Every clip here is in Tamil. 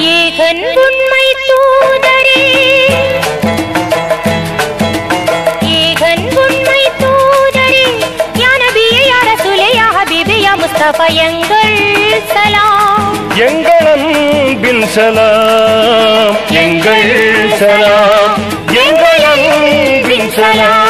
ஏகன் உண்மை தூதரே. ஏகன் உண்மை தூதரே. யா நபியே யா ரசூலே யா ஹபீபே யா முஸ்தபா எங்கள் சலாம். எங்கள் அன்பின் சலாம். எங்கள் சலாம். அன்பின்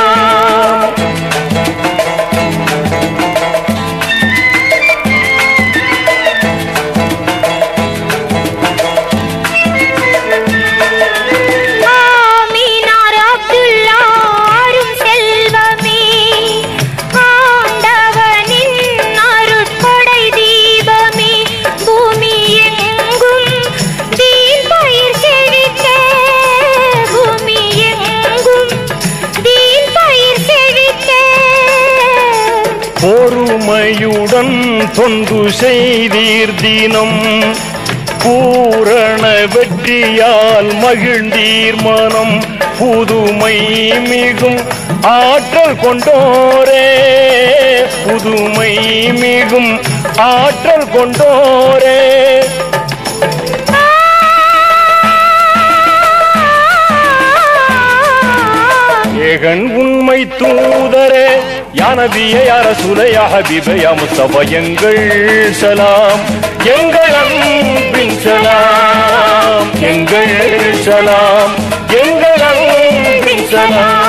பொறுமையுடன் தொண்டு செய்தீர் தினம். பூரண வெற்றியால் மகிழ்ந்தீர் மனம். புதுமை மிகும் ஆற்றல் கொண்டோரே. புதுமை மிகும் ஆற்றல் கொண்டோரே. ஏகன் உண்மை தூதரே யானபிய யார சுலையா ஹபீப முஸ்தபா எங்கள் சலாம். எங்கள் அன்பின் சலாம். எங்கள் சலாம். எங்கள் அன்பின் சலாம்.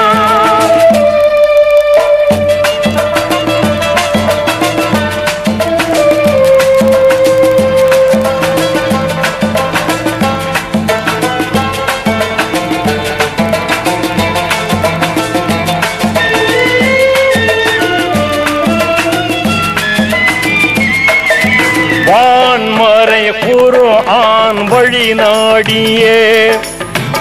வழி நாடியே.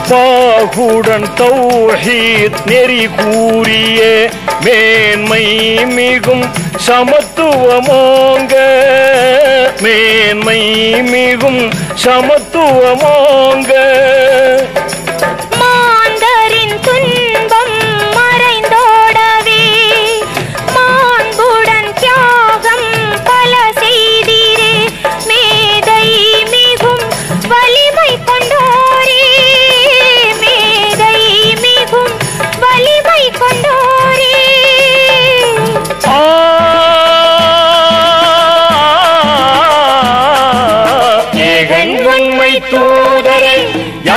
பாகுடன் தௌஹீத் நெறி கூறியே. மேன்மை மிகும் சமத்துவமாங்க. மேன்மை மிகும் சமத்துவமாங்க.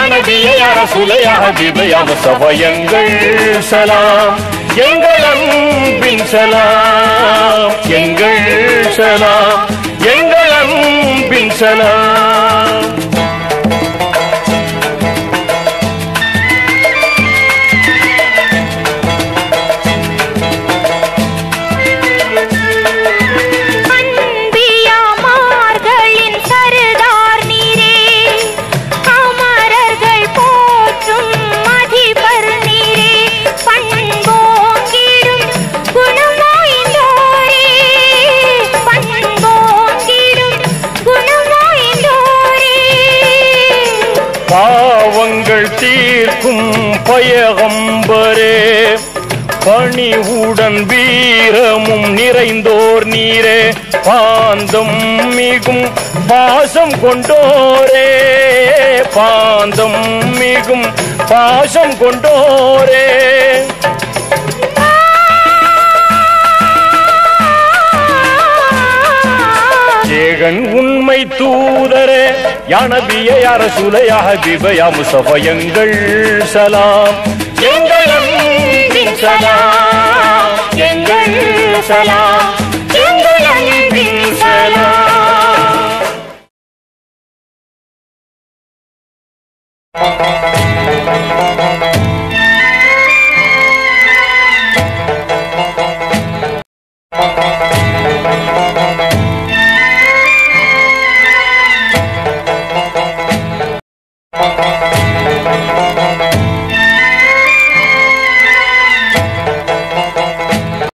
யானபிய யார சுலையாக சபயங்கள் சலாம். எங்கள் அன்பின் சலாம். எங்கள் சலாம். எங்கள் அன்பின் சலாம். பயகம்பரே பணிவுடன் வீரமும் நிறைந்தோர் நீரே பாந்தம் மிகும் பாசம் கொண்டோரே பாந்தம் மிகும் பாசம் கொண்டோரே. ஏகன் உண்மை தூதரே யானபிய அரசுலையாக சுலையாக திபயா முசபயங்கள் சலாம். எங்கள் சலாம் எங்கள் சலாம்.